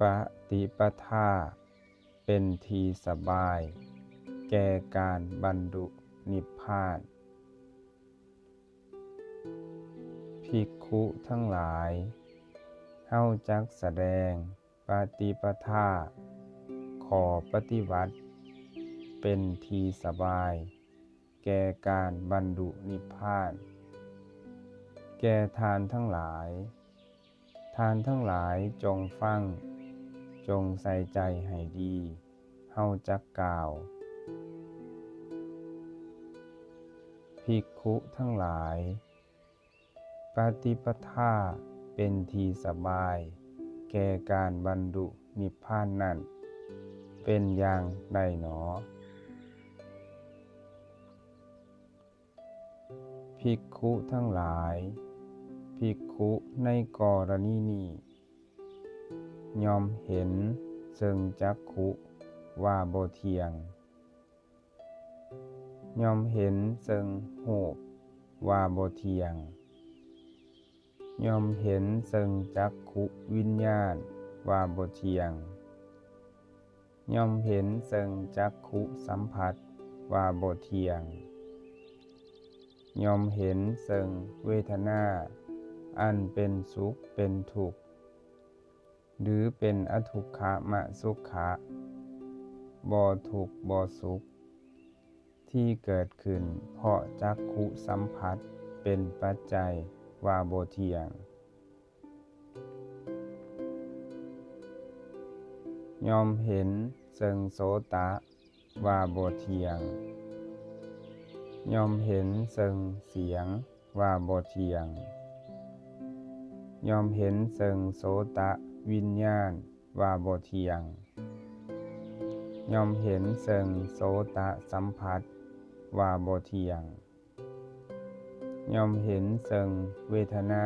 ปฏิปทา เป็นทีสบาย แก่การบรรลุนิพพานภิกขุทั้งหลายเฮาจักแสดงปฏิปทา ขอปฏิบัติ เป็นทีสบาย แก่การบรรลุนิพพาน แก่ทานทั้งหลาย ทานทั้งหลายจงฟัง จงใส่ใจให้ดี เฮาจักกล่าว ภิกขุทั้งหลาย ปฏิปทาเป็นทีสบาย แก่การบรรลุนิพพานนั้น เป็นอย่างใดหนอ ภิกขุทั้งหลาย ภิกขุในกรณีนี้ ยอมเห็นซึ่งจักขุว่าบเทียง ยอมเห็นซึ่งรูว่าบเทียง ยอมเห็นซึ่งจักขุวิญญาณว่าบเทียง ยอมเห็นซึ่งจักขุสัมผัสว่าบเทียง ยอมเห็นซึ่งเวทนา อันเป็นสุขเป็นทุกข์ หรือเป็นอทุกขะมสุขะบ่ทุกบ่สุข ที่เกิดขึ้น เพราะจักขุสัมผัสเป็นปัจจัยว่าบ่เทียง ยอมเห็นซึ่งโสตะว่าบ่เทียง ยอมเห็นซึ่งเสียงว่าบ่เทียง ยอมเห็นซึ่งโสตะ วิญญาณว่าบเทียง ยอมเห็นซึ่งโสตะสัมผัสว่าบเทียง ยอมเห็นซึ่งเวทนา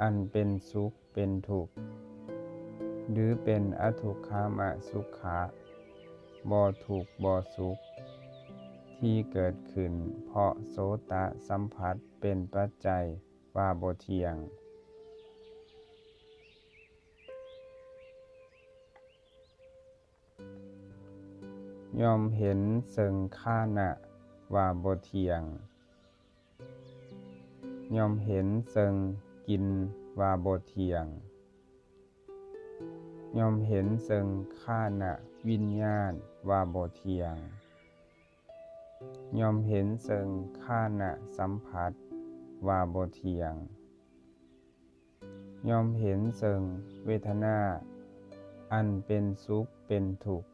อันเป็นสุขเป็นทุกข์ หรือเป็นอทุกขมะสุขะบ่ทุกบ่สุข ที่เกิดขึ้นเพราะโสตะสัมผัสเป็นปัจจัยว่าบเทียง ยอมเห็นซึ่งฆานะว่าบเทียงยอมเห็นซึ่งกินว่าบเทียงยอมเห็นซึ่งฆานะวิญญาณว่าบเทียงยอมเห็นซึ่งฆานะสัมผัสว่าบเทียงยอมเห็นซึ่งเวทนา อันเป็นสุขเป็นทุกข์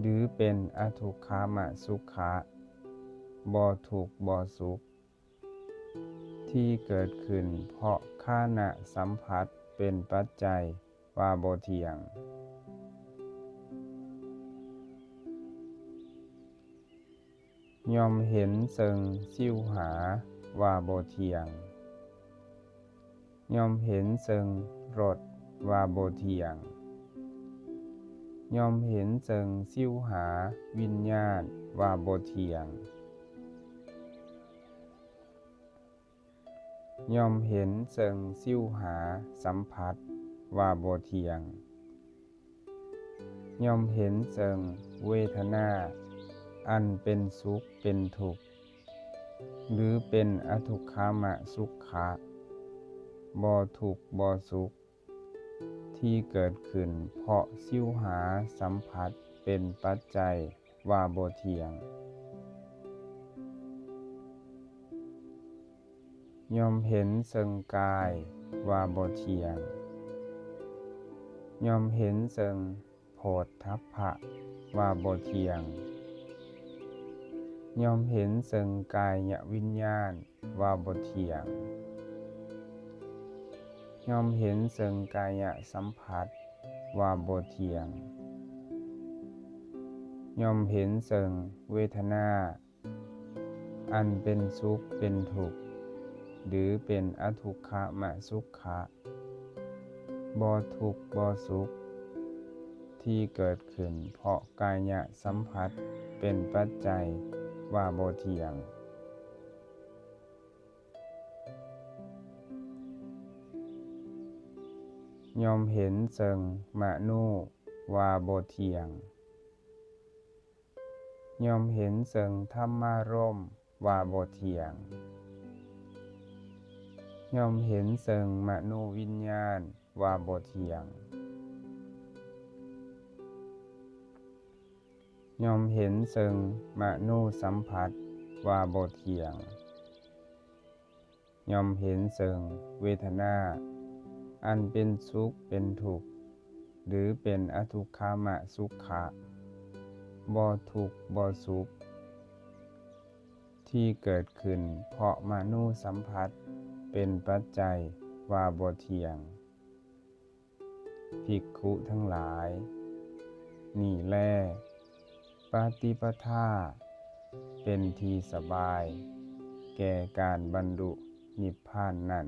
หรือเป็นอทุกขามสุขะบ่ทุกบ่สุข ที่เกิดขึ้นเพราะฆานะสัมผัสเป็นปัจจัยว่าบ่เทียง ยอมเห็นเซึ่งชิวหาว่าบ่เทียง ยอมเห็นเซึ่งรสว่าบ่เทียง ยอมเห็นซึ่งชิวหาวิญญาณว่าบเทียง ยอมเห็นซึ่งชิวหาสัมผัสว่าบเทียง ยอมเห็นซึ่งเวทนา อันเป็นสุขเป็นทุกข์หรือเป็นอทุกขมะสุขะบ่ทุกข์บ่สุข ที่เกิดขึ้น เพราะชิวหาสัมผัสเป็นปัจจัยว่าบเทียง ยอมเห็นซึ่งกายว่าบเทียง ยอมเห็นซึ่งโผฏฐัพพะว่าบเทียง ยอมเห็นซึ่งกายวิญญาณว่าบเทียง ยอมเห็นซึ่งกายะสัมผัสว่าบ่เทียงยอมเห็นซึ่งเวทนา อันเป็นสุขเป็นทุกข์หรือเป็นอทุกขะมสุขะบ่ทุกข์บ่สุข ที่เกิดขึ้นเพราะกายะสัมผัสเป็นปัจจัยว่าบ่เทียง ยอมเห็นเซิงมะนูว่าบ่เทียง ยอมเห็นเซิงธรรมารมว่าบ่เทียง ยอมเห็นเซิงมโนวิญญาณว่าบ่เทียง ยอมเห็นเซิงมโนสัมผัสว่าบ่เทียง ยอมเห็นเซิงเวทนา อันเป็นสุขเป็นทุกข์หรือเป็นอทุกขามะสุขะบ่ทุกบ่สุข ที่เกิดขึ้นเพราะมนุสัมผัสเป็นปัจจัยว่าบ่เทียงภิกขุทั้งหลาย นี่แลปาติปทาเป็นที่สบาย แก่การบรรลุนิพพานนั่น